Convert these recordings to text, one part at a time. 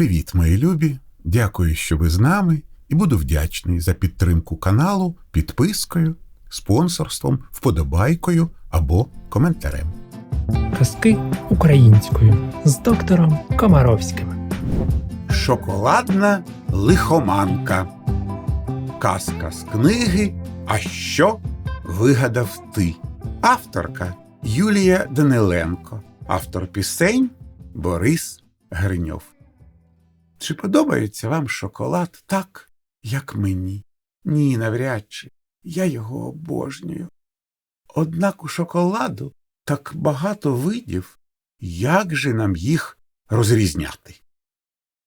Привіт, мої любі! Дякую, що ви з нами, і буду вдячний за підтримку каналу підпискою, спонсорством, вподобайкою або коментарем. Казки українською з доктором Комаровським. Шоколадна лихоманка. Казка з книги А що вигадав ти? Авторка Юлія Даниленко. Автор пісень Борис Гриньов. Чи подобається вам шоколад так, як мені? Ні, навряд чи. Я його обожнюю. Однак у шоколаду так багато видів, як же нам їх розрізняти?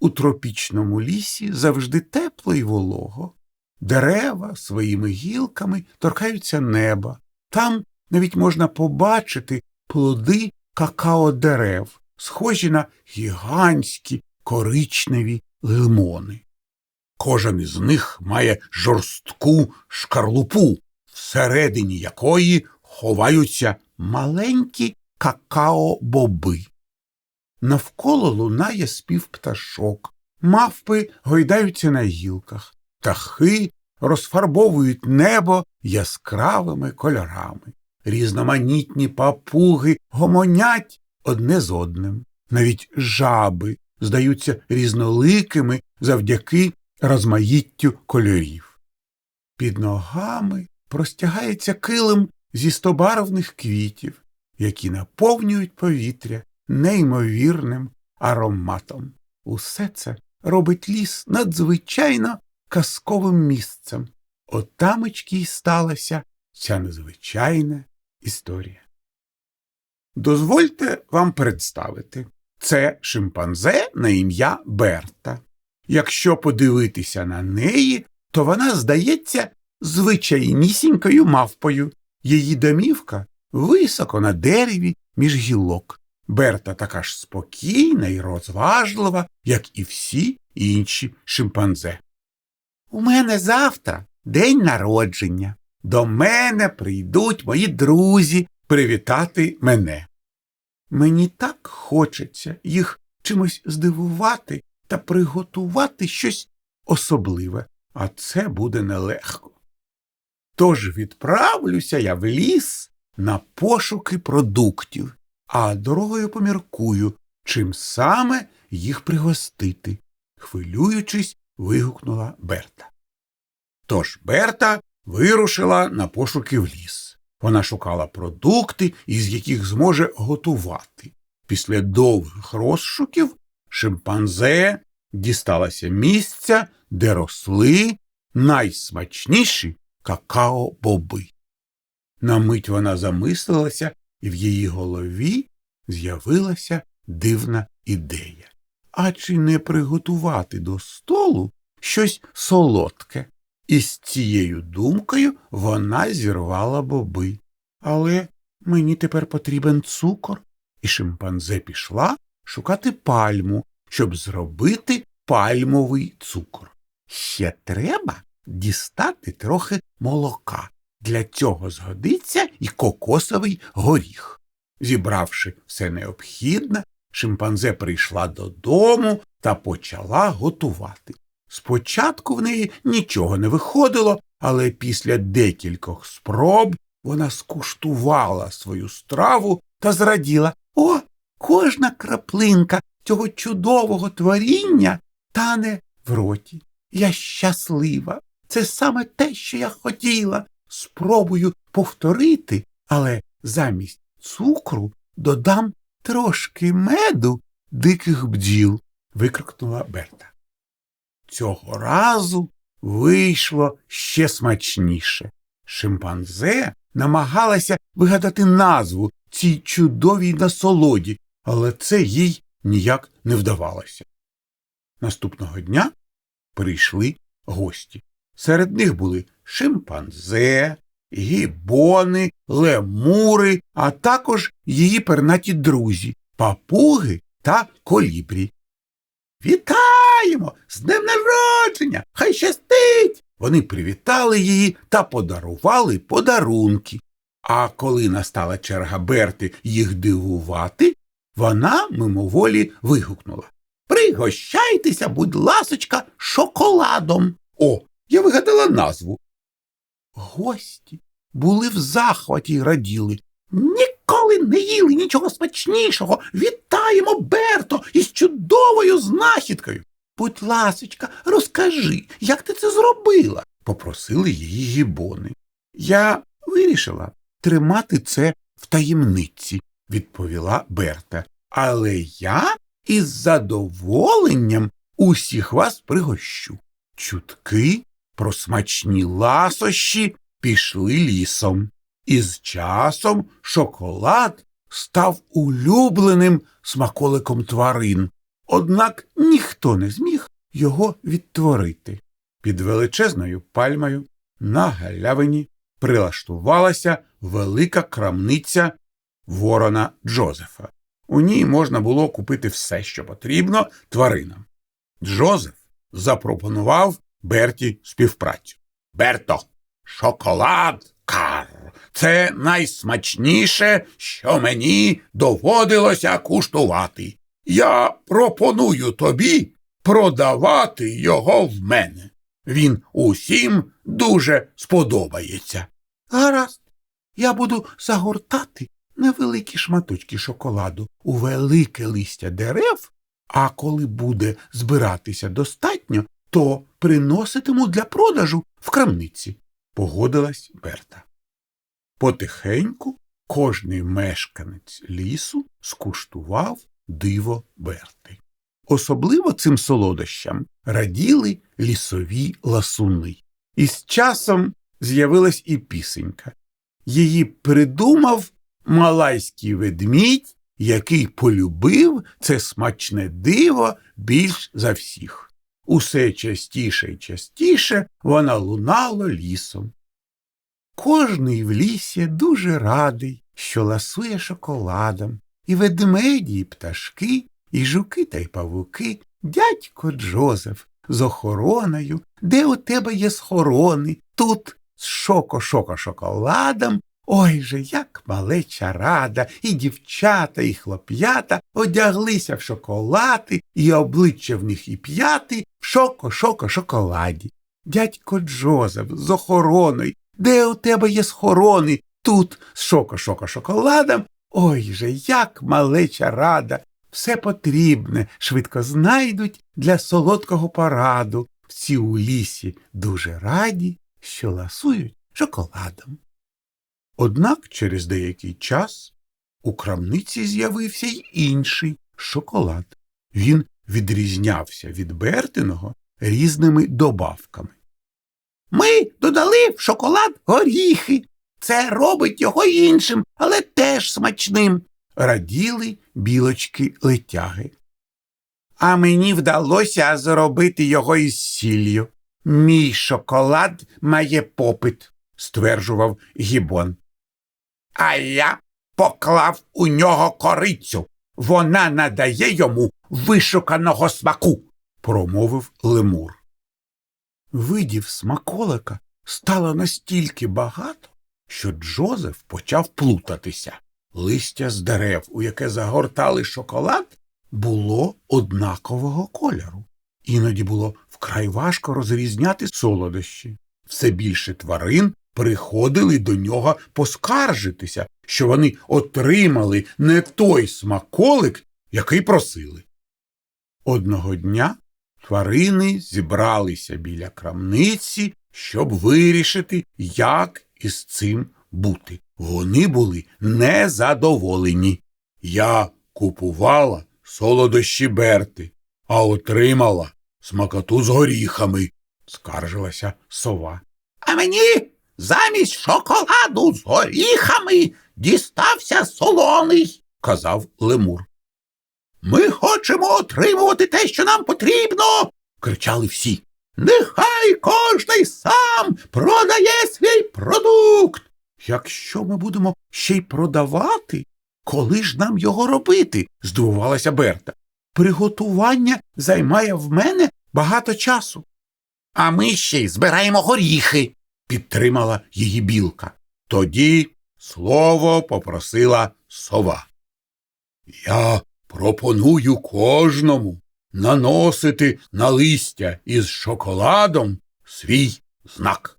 У тропічному лісі завжди тепло й волого. Дерева своїми гілками торкаються неба. Там навіть можна побачити плоди какао-дерев, схожі на гігантські коричневі лимони. Кожен із них має жорстку шкарлупу, всередині якої ховаються маленькі какао-боби. Навколо лунає спів пташок, мавпи гойдаються на гілках, птахи розфарбовують небо яскравими кольорами. Різноманітні папуги гомонять одне з одним. Навіть жаби здаються різноликими завдяки розмаїттю кольорів. Під ногами простягається килим зі стобарвних квітів, які наповнюють повітря неймовірним ароматом. Усе це робить ліс надзвичайно казковим місцем. Отамечки й сталася ця незвичайна історія. Дозвольте вам представити це шимпанзе на ім'я Берта. Якщо подивитися на неї, то вона здається звичайнісінькою мавпою. Її домівка високо на дереві між гілок. Берта така ж спокійна і розважлива, як і всі інші шимпанзе. У мене завтра день народження. До мене прийдуть мої друзі привітати мене. Мені так хочеться їх чимось здивувати та приготувати щось особливе, а це буде нелегко. Тож відправлюся я в ліс на пошуки продуктів, а дорогою поміркую, чим саме їх пригостити, хвилюючись, вигукнула Берта. Тож Берта вирушила на пошуки в ліс. Вона шукала продукти, із яких зможе готувати. Після довгих розшуків шимпанзе дісталася місця, де росли найсмачніші какао-боби. На мить вона замислилася, і в її голові з'явилася дивна ідея. А чи не приготувати до столу щось солодке? І з цією думкою вона зірвала боби. Але мені тепер потрібен цукор, і шимпанзе пішла шукати пальму, щоб зробити пальмовий цукор. Ще треба дістати трохи молока. Для цього згодиться і кокосовий горіх. Зібравши все необхідне, шимпанзе прийшла додому та почала готувати. Спочатку в неї нічого не виходило, але після декількох спроб вона скуштувала свою страву та зраділа О, кожна краплинка цього чудового творіння тане в роті. Я щаслива. Це саме те, що я хотіла. Спробую повторити, але замість цукру додам трошки меду диких бджіл, викрикнула Берта. Цього разу вийшло ще смачніше. Шимпанзе намагалася вигадати назву цій чудовій насолоді, але це їй ніяк не вдавалося. Наступного дня прийшли гості. Серед них були шимпанзе, гібони, лемури, а також її пернаті друзі, папуги та колібрі. Вітаємо! З народження! Хай щастить! Вони привітали її та подарували подарунки. А коли настала черга Берти їх дивувати, вона мимоволі вигукнула Пригощайтеся, будь ласочка, шоколадом. О, я вигадала назву. Гості були в захваті й раділи. Ніколи не їли нічого смачнішого. Вітаємо, Берто, із чудовою знахідкою. Будь ласочка, розкажи, як ти це зробила? попросили її гібони. Я вирішила тримати це в таємниці, відповіла Берта. Але я із задоволенням усіх вас пригощу. Чутки про смачні ласощі пішли лісом. І з часом шоколад став улюбленим смаколиком тварин. Однак ніхто не зміг його відтворити. Під величезною пальмою на галявині прилаштувалася велика крамниця ворона Джозефа. У ній можна було купити все, що потрібно тваринам. Джозеф запропонував Берті співпрацю. Берто, шоколад кар. Це найсмачніше, що мені доводилося куштувати. Я пропоную тобі продавати його в мене. Він усім дуже сподобається. Гаразд, я буду загортати невеликі шматочки шоколаду у велике листя дерев, а коли буде збиратися достатньо, то приноситиму для продажу в крамниці, погодилась Берта. Потихеньку кожний мешканець лісу скуштував диво Берти. Особливо цим солодощам раділи лісові ласуни. І з часом з'явилась і пісенька. Її придумав малайський ведмідь, який полюбив це смачне диво більш за всіх. Усе частіше і частіше вона лунала лісом. Кожний в лісі дуже радий, що ласує шоколадом, і ведмеді, і пташки, і жуки та й павуки, дядько Джозеф з охороною, де у тебе є схорони, тут з шоко-шоко шоколадом. Ой же, як малеча рада, і дівчата, і хлоп'ята одяглися в шоколади, і обличчя в них і п'яти в шоко-шоко шоколаді. Дядько Джозеф з охороною, де у тебе є схорони, тут з шоко-шоко шоколадом. Ой же, як малеча рада, все потрібне швидко знайдуть для солодкого параду. Всі у лісі дуже раді, що ласують шоколадом. Однак через деякий час у крамниці з'явився й інший шоколад. Він відрізнявся від Бертиного різними добавками. Ми додали в шоколад горіхи. Це робить його іншим, але теж смачним, раділи білочки летяги. А мені вдалося зробити його із сіллю. Мій шоколад має попит, стверджував гібон. А я поклав у нього корицю. Вона надає йому вишуканого смаку, промовив лемур. Видів смаколика стало настільки багато, що Джозеф почав плутатися. Листя з дерев, у яке загортали шоколад, було однакового кольору. Іноді було вкрай важко розрізняти солодощі. Все більше тварин приходили до нього поскаржитися, що вони отримали не той смаколик, який просили. Одного дня тварини зібралися біля крамниці, щоб вирішити, як із цим бути. Вони були незадоволені. Я купувала солодощі Берти, а отримала смакоту з горіхами, скаржилася сова. А мені замість шоколаду з горіхами дістався солоний, казав лемур. Ми хочемо отримувати те, що нам потрібно, кричали всі. Нехай кожний сам продає свій продукт. Якщо ми будемо ще й продавати, коли ж нам його робити? здивувалася Берта. Приготування займає в мене багато часу. А ми ще й збираємо горіхи, підтримала її білка. Тоді слово попросила сова. Я пропоную кожному наносити на листя із шоколадом свій знак.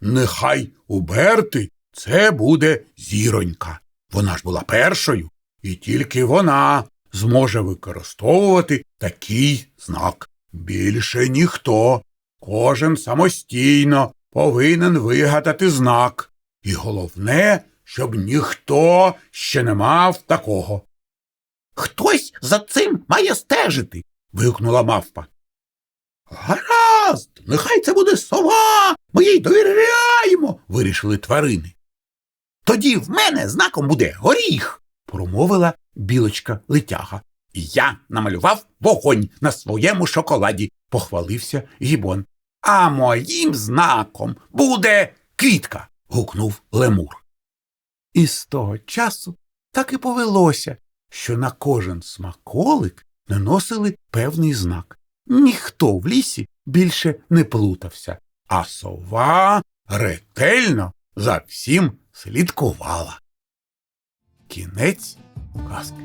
Нехай у Берти це буде зіронька. Вона ж була першою, і тільки вона зможе використовувати такий знак. Більше ніхто. Кожен самостійно повинен вигадати знак. І головне, щоб ніхто ще не мав такого. Хтось за цим має стежити. Вигукнула мавпа. Гаразд, нехай це буде сова. Ми їй довіряємо, вирішили тварини. Тоді в мене знаком буде горіх, промовила білочка летяга. Я намалював вогонь на своєму шоколаді, похвалився гібон. А моїм знаком буде квітка. гукнув лемур. І з того часу так і повелося, що на кожен смаколик наносили певний знак. Ніхто в лісі більше не плутався, а сова ретельно за всім слідкувала. Кінець казки.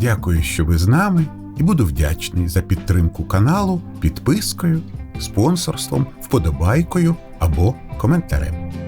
Дякую, що ви з нами, і буду вдячний за підтримку каналу підпискою, спонсорством, вподобайкою або коментарем.